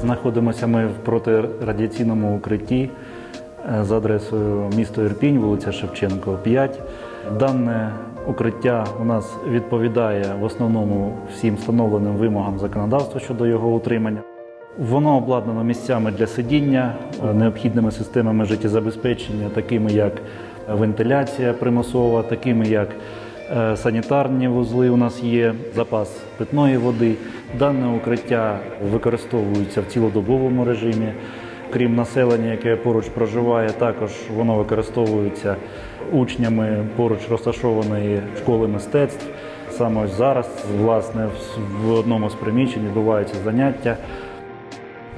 Знаходимося ми в протирадіаційному укритті е, за адресою місто Ірпінь, вулиця Шевченко, 5. Дане укриття у нас відповідає в основному всім встановленим вимогам законодавства щодо його утримання. Воно обладнано місцями для сидіння, е, необхідними системами життєзабезпечення, такими як вентиляція примусова, такими як санітарні вузли. У нас є запас питної води. Дане укриття використовується в цілодобовому режимі. Крім населення, яке поруч проживає, також воно використовується учнями поруч розташованої школи мистецтв. Саме зараз, власне, в одному з приміщень відбуваються заняття.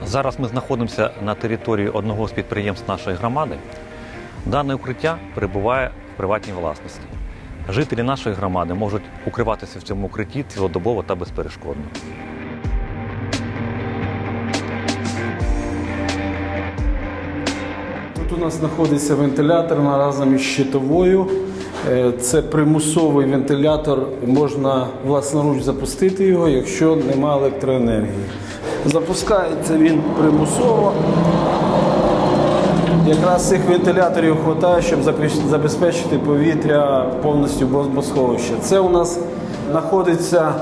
Зараз ми знаходимося на території одного з підприємств нашої громади. Дане укриття перебуває в приватній власності. Жителі нашої громади можуть укриватися в цьому укритті цілодобово та безперешкодно. Тут у нас знаходиться вентилятор разом із щитовою. Е, Це примусовий вентилятор, можна власноруч запустити його, якщо немає електроенергії. Запускається він примусово. Якраз цих вентиляторів вистачає, щоб забезпечити повітря повністю бомбосховища. Це у нас знаходиться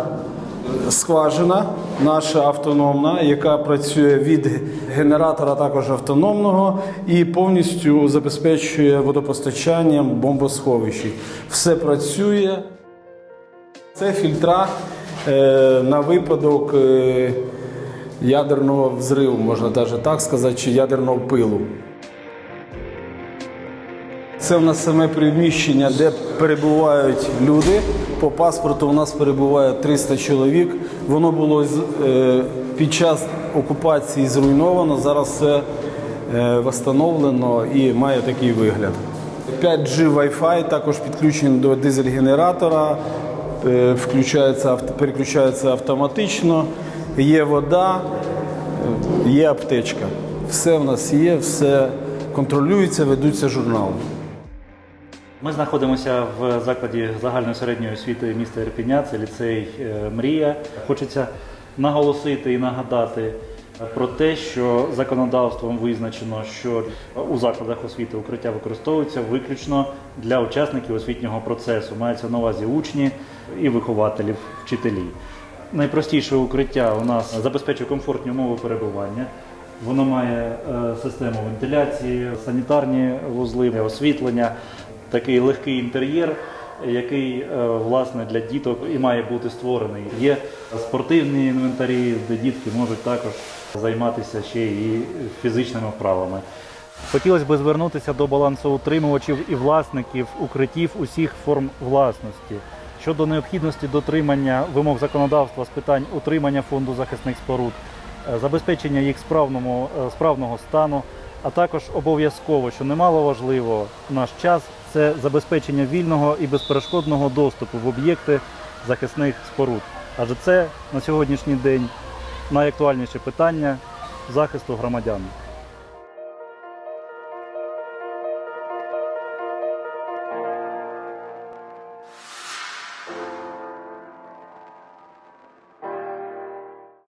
скважина наша автономна, яка працює від генератора також автономного і повністю забезпечує водопостачанням бомбосховищі. Все працює. Це фільтра е, на випадок е, ядерного взриву, можна навіть так сказати, чи ядерного пилу. Це в нас саме приміщення, де перебувають люди. По паспорту у нас перебуває 300 чоловік. Воно було е, під час окупації зруйновано. Зараз все е, встановлено і має такий вигляд. 5G Wi-Fi також підключений до дизель-генератора, е, переключається автоматично, є вода, є аптечка. Все в нас є, все контролюється, ведуться журнали. Ми знаходимося в закладі загальної середньої освіти міста Ірпеня, це ліцей е, Мрія. Хочеться наголосити і нагадати про те, що законодавством визначено, що у закладах освіти укриття використовуються виключно для учасників освітнього процесу. Мається на увазі учні і вихователів, вчителі. Найпростіше укриття у нас забезпечує комфортні умови перебування. Воно має е, систему вентиляції, санітарні вузли, освітлення, такий легкий інтер'єр, який е, власне для діток і має бути створений. Є спортивні інвентарі, де дітки можуть також займатися ще і фізичними вправами. Хотілося б звернутися до балансоутримувачів і власників укриттів усіх форм власності щодо необхідності дотримання вимог законодавства з питань утримання фонду захисних споруд, е, забезпечення їх справному, е, справного стану, а також обов'язково, що немало важливо в наш час, це забезпечення вільного і безперешкодного доступу в об'єкти захисних споруд. Адже це на сьогоднішній день найактуальніше питання захисту громадян.